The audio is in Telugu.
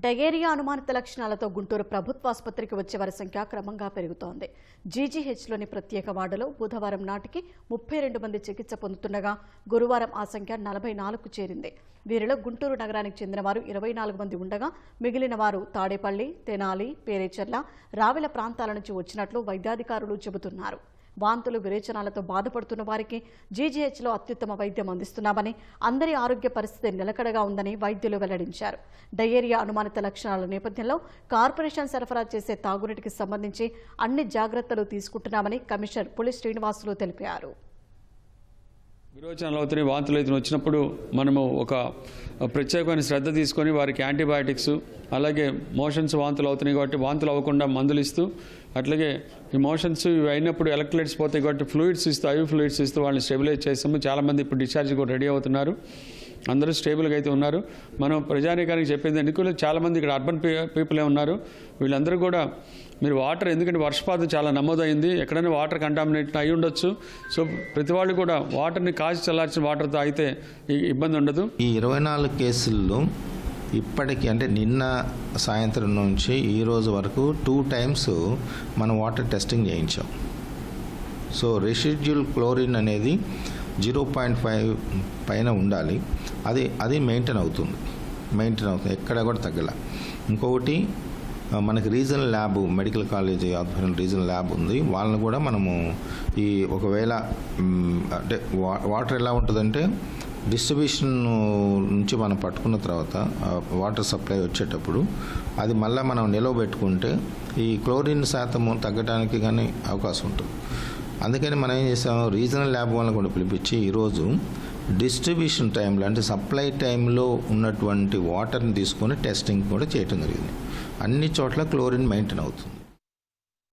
డగేరియా అనుమానిత లక్షణాలతో గుంటూరు ప్రభుత్వ ఆసుపత్రికి వచ్చే వారి సంఖ్య క్రమంగా పెరుగుతోంది. జీజీహెచ్లోని ప్రత్యేక వార్డులో బుధవారం నాటికి ముప్పై రెండు మంది చికిత్స పొందుతుండగా గురువారం ఆ సంఖ్య నలభై నాలుగు చేరింది. వీరిలో గుంటూరు నగరానికి చెందిన వారు ఇరవై నాలుగు మంది ఉండగా మిగిలిన వారు తాడేపల్లి తెనాలి పేరేచర్ల రావెల ప్రాంతాల నుంచి వచ్చినట్లు వైద్యాధికారులు చెబుతున్నారు. వాంతులు విరేచనాలతో బాధపడుతున్న వారికి జీజీహెచ్లో అత్యుత్తమ వైద్యం అందిస్తున్నామని అందరి ఆరోగ్య పరిస్థితి నిలకడగా ఉందని వైద్యులు వెల్లడించారు. డయేరియా అనుమానిత లక్షణాల నేపథ్యంలో కార్పొరేషన్ సరఫరా చేసే తాగునీటికి సంబంధించి అన్ని జాగ్రత్తలు తీసుకుంటున్నామని కమిషనర్ పులి శ్రీనివాసులు తెలిపారు. విరోచనాలు అవుతున్నాయి వాంతులు అయితే వచ్చినప్పుడు మనము ఒక ప్రత్యేకమైన శ్రద్ధ తీసుకొని వారికి యాంటీబయాటిక్స్ అలాగే మోషన్స్ వాంతులు అవుతున్నాయి కాబట్టి వాంతులు అవ్వకుండా మందులు ఇస్తూ అట్లాగే ఈ మోషన్స్ ఇవి అయినప్పుడు ఎలక్ట్రోలైట్స్ పోతాయి కాబట్టి ఫ్లూయిడ్స్ ఇస్తూ ఐవి ఫ్లూయిడ్స్ ఇస్తూ వాళ్ళని స్టెబిలైజ్ చేస్తాము చాలామంది ఇప్పుడు డిశ్చార్జ్ కూడా రెడీ అవుతున్నారు. అందరూ స్టేబుల్గా అయితే ఉన్నారు. మనం ప్రజానీకానికి చెప్పింది ఎందుకు? చాలామంది ఇక్కడ అర్బన్ పీపులే ఉన్నారు. వీళ్ళందరూ కూడా మీరు వాటర్ ఎందుకంటే వర్షపాతం చాలా నమోదైంది. ఎక్కడైనా వాటర్ కంటామినేట్ అయి ఉండొచ్చు. సో ప్రతి వాళ్ళు కూడా వాటర్ని కాచి చల్లార్చిన వాటర్తో అయితే ఇబ్బంది ఉండదు. ఈ ఇరవై నాలుగు కేసుల్లో ఇప్పటికీ అంటే నిన్న సాయంత్రం నుంచి ఈ రోజు వరకు టూ టైమ్స్ మనం వాటర్ టెస్టింగ్ చేయించాం. సో రెసిడ్యూల్ క్లోరిన్ అనేది జీరో పాయింట్ ఫైవ్ పైన ఉండాలి. అది అది మెయింటైన్ అవుతుంది. మెయింటైన్ అవుతుంది. ఎక్కడ కూడా తగ్గల. ఇంకొకటి మనకి రీజనల్ ల్యాబ్ మెడికల్ కాలేజ్ ఆధ్వర్యంలో రీజనల్ ల్యాబ్ ఉంది. వాళ్ళని కూడా మనము ఈ ఒకవేళ అంటే వా వాటర్ ఎలా ఉంటుందంటే డిస్ట్రిబ్యూషన్ నుంచి మనం పట్టుకున్న తర్వాత వాటర్ సప్లై వచ్చేటప్పుడు అది మళ్ళీ మనం నిలవ పెట్టుకుంటే ఈ క్లోరిన్ శాతం తగ్గడానికి కానీ అవకాశం ఉంటుంది. అందుకని మనం ఏం చేసాం రీజనల్ ల్యాబ్ వాళ్ళని కూడా పిలిపించి ఈరోజు డిస్ట్రిబ్యూషన్ టైంలో అంటే సప్లై టైంలో ఉన్నటువంటి వాటర్ని తీసుకొని టెస్టింగ్ కూడా చేయటం జరిగింది. అన్ని చోట్ల క్లోరిన్ మెయింటైన్ అవుతుంది.